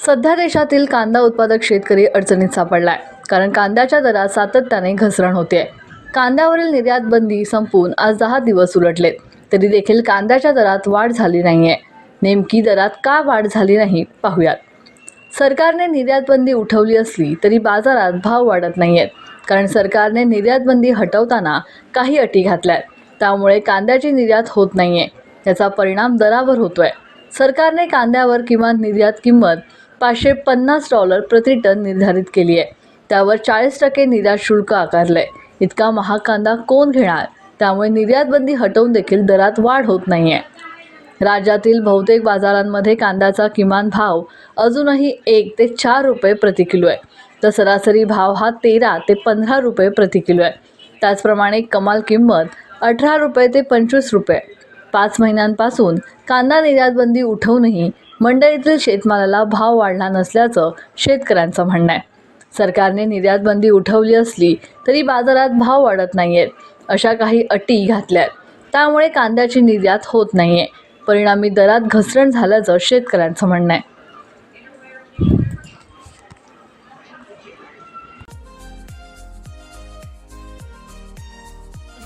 सध्या देशातील कांदा उत्पादक शेतकरी अडचणीत सापडलाय कारण कांद्याच्या दरात सातत्याने घसरण होते कांद्यावरील निर्यात बंदी संपून आज दहा दिवस उलटलेत तरी देखील कांद्याच्या दरात वाढ झाली नाहीये. नेमकी दरात का वाढ झाली नाही पाहूयात. सरकारने निर्यात बंदी उठवली असली तरी बाजारात भाव वाढत नाहीयेत कारण सरकारने निर्यात बंदी हटवताना काही अटी घातल्यात. त्यामुळे कांद्याची निर्यात होत नाहीये याचा परिणाम दरावर होतोय. सरकारने कांद्यावर किमान निर्यात किंमत पाचशे पन्नास डॉलर प्रति टन निर्धारित केली आहे. त्यावर चाळीस टक्के निर्यात शुल्क आकारलं आहे इतका महाग कांदा कोण घेणार? त्यामुळे निर्यातबंदी हटवून देखील दरात वाढ होत नाही आहे राज्यातील बहुतेक बाजारांमध्ये कांद्याचा किमान भाव अजूनही एक ते चार रुपये प्रति किलो आहे. तर सरासरी भाव हा तेरा ते पंधरा रुपये प्रति किलो आहे. त्याचप्रमाणे कमाल किंमत अठरा रुपये ते पंचवीस रुपये. पाच महिन्यांपासून कांदा निर्यातबंदी उठवूनही मंडईतील शेतमालाला भाव वाढला नसल्याचं शेतकऱ्यांचं म्हणणं आहे. सरकारने निर्यात बंदी उठवली असली तरी बाजारात भाव वाढत नाही आहेत अशा काही अटी घातल्या आहेत. त्यामुळे कांद्याची निर्यात होत नाही आहे परिणामी दरात घसरण झाल्याचं शेतकऱ्यांचं म्हणणं आहे.